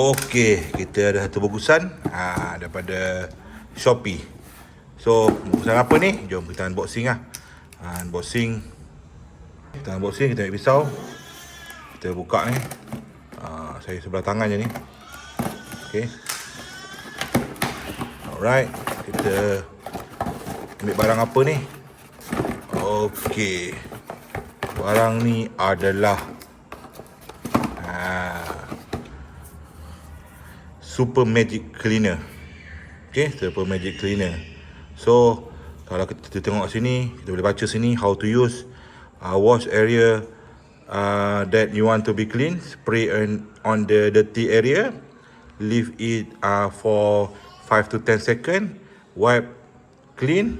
Okey, kita ada satu bungkusan ha, daripada Shopee. So, bungkusan apa ni? Jom kita unboxing lah. Ha, unboxing. Kita unboxing, kita ambil pisau. Kita buka ni. Ha, saya sebelah tangan je ni. Okey. Alright, kita ambil barang apa ni? Okey. Barang ni adalah Super Magic Cleaner. Okay, Super Magic Cleaner. So, kalau kita tengok sini, kita boleh baca sini how to use uh, wash area uh, that you want to be clean. Spray on, on the dirty area. Leave it uh, for 5 to 10 second. Wipe clean.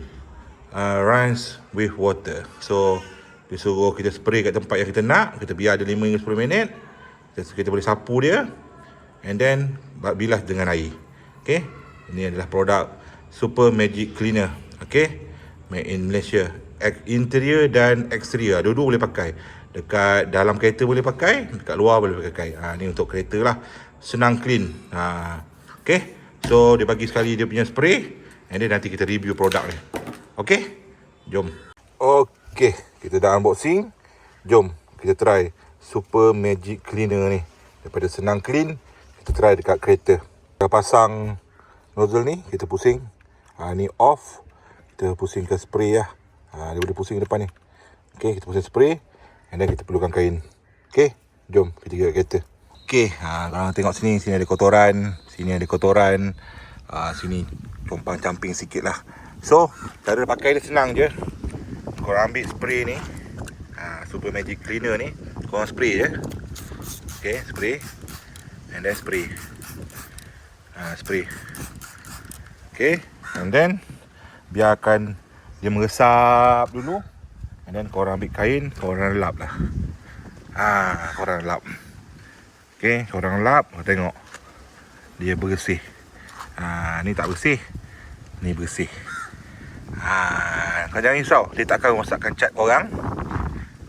Uh, rinse with water. So, dia suruh kita spray kat tempat yang kita nak. Kita biar dia 5 hingga 10 minit. Kita, kita boleh sapu dia. And then, bilas dengan air. Okay. Ini adalah produk Super Magic Cleaner. Okay. Made in Malaysia. Interior dan exterior. Dua-dua boleh pakai. Dekat dalam kereta boleh pakai. Dekat luar boleh pakai. Ha, ni untuk kereta lah. Senang clean. Ha. Okay. So, dia bagi sekali dia punya spray. And then nanti kita review produk ni. Okay. Jom. Okay. Kita dah unboxing. Jom. Kita try Super Magic Cleaner ni. Daripada senang clean. Kita try dekat kereta. Kita pasang nozzle ni. Kita pusing. Ha, ni off. Kita pusing ke spray lah. Ha, dia boleh pusing depan ni. Okay. Kita pusing spray. And then kita perlukan kain. Okay. Jom. Kita pergi kereta. Okay. Ha, kalau tengok sini. Sini ada kotoran. Sini ada kotoran. Ha, sini compang camping sikit lah. So, cara pakai dia senang je. Korang ambil spray ni. Ha, Super Magic Cleaner ni. Korang spray je. Okay, spray. And then spray. Ha, spray. Okay, and then biarkan dia meresap dulu. And then korang ambil kain, korang lap lah. Ha, korang lap. Okay, korang lap, korang tengok. Dia bersih. Ha, ni tak bersih. Ni bersih. Ha, kau jangan risau. Dia tak akan rosakkan cat korang.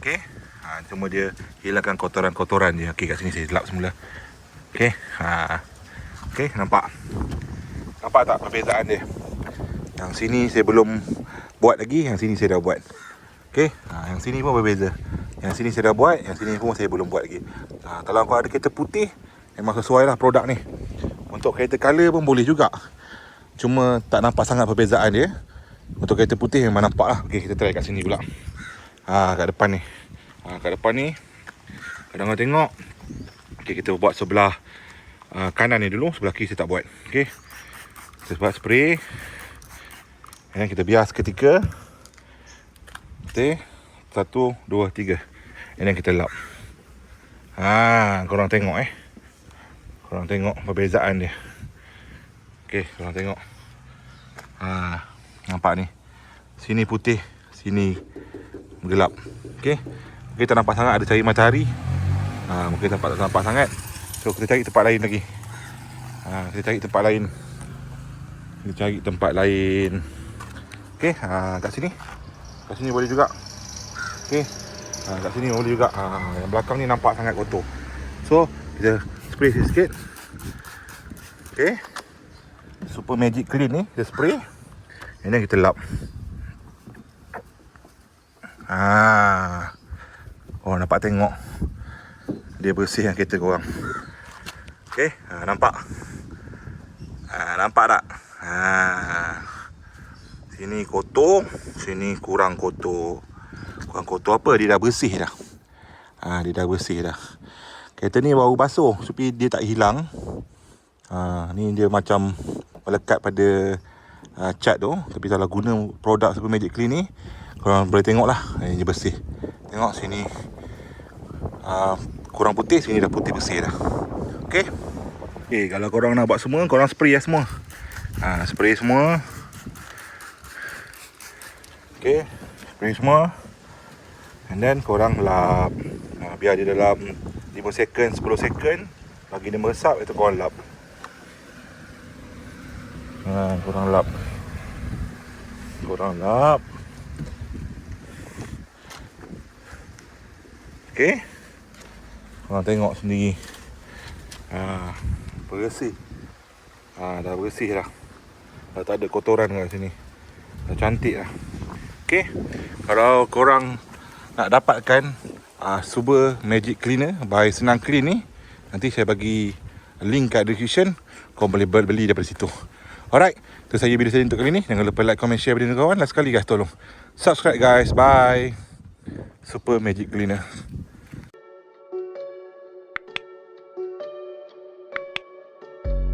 Okey. Ha, cuma dia hilangkan kotoran-kotoran je. Okey, kat sini saya lap semula. Okey. Ha. Okey, nampak. Nampak tak perbezaan dia? Yang sini saya belum buat lagi, yang sini saya dah buat. Okey. Ha, yang sini pun berbeza. Yang sini saya dah buat, yang sini pun saya belum buat lagi. Ha, kalau kau ada kereta putih, memang sesuai lah produk ni. Untuk kereta color pun boleh juga. Cuma tak nampak sangat perbezaan dia. Untuk kereta putih memang nampak lah Okay kita try kat sini pula ha, Kat depan ni ha, Kat depan ni Kadang-kadang tengok Okay kita buat sebelah uh, Kanan ni dulu Sebelah kiri saya tak buat. Okay Kita buat spray. Dan kita biar seketika Okay Satu Dua Tiga. Dan kita lap. Ha, korang tengok eh. Korang tengok perbezaan dia. Okay, korang tengok. Ha, Nampak ni? Sini putih Sini gelap. Okay Mungkin tak nampak sangat Ada cari matahari ha, Mungkin nampak, tak nampak sangat. So kita cari tempat lain lagi. Ha, Kita cari tempat lain. Kita cari tempat lain. Okay ha, Kat sini. Kat sini boleh juga. Okay ha, Kat sini boleh juga. Ha, Yang belakang ni nampak sangat kotor. So Kita spray sikit. Okay Super Magic Clean ni Kita spray. And then kita lap. Ah, Oh nampak tengok Dia bersih yang kereta korang. Okay ha, Nampak? Ha, Nampak tak? Ha. Sini kotor Sini kurang kotor. Kurang kotor apa? Dia dah bersih dah. Ha, Dia dah bersih dah. Kereta ni baru basuh Supaya dia tak hilang. Ha, Ni dia macam Melekat pada uh, cat tu. Tapi kalau guna produk Super Magic Clean ni Korang boleh tengok lah Ini bersih. Tengok sini. Uh, Kurang putih Sini dah putih bersih dah. Okay Okay kalau korang nak buat semua Korang spray lah semua. Uh, Spray semua. Okay Spray semua. And then korang lap. Uh, Biar dia dalam 5 second 10 second. Bagi dia meresap Itu korang lap. Ha, korang lap. Korang lap. Okay Korang tengok sendiri ha, bersih. Ha, dah bersih dah. Dah tak ada kotoran kat sini. Dah cantik dah. Okay. Kalau korang nak dapatkan uh, Super Magic Cleaner by Senang Clean ni, nanti saya bagi link kat description. Kau boleh beli daripada situ. Alright. Itu saja video saya untuk kali ni. Jangan lupa like, comment, share ni kawan. Last sekali guys tolong. Subscribe guys. Bye. Super Magic Cleaner.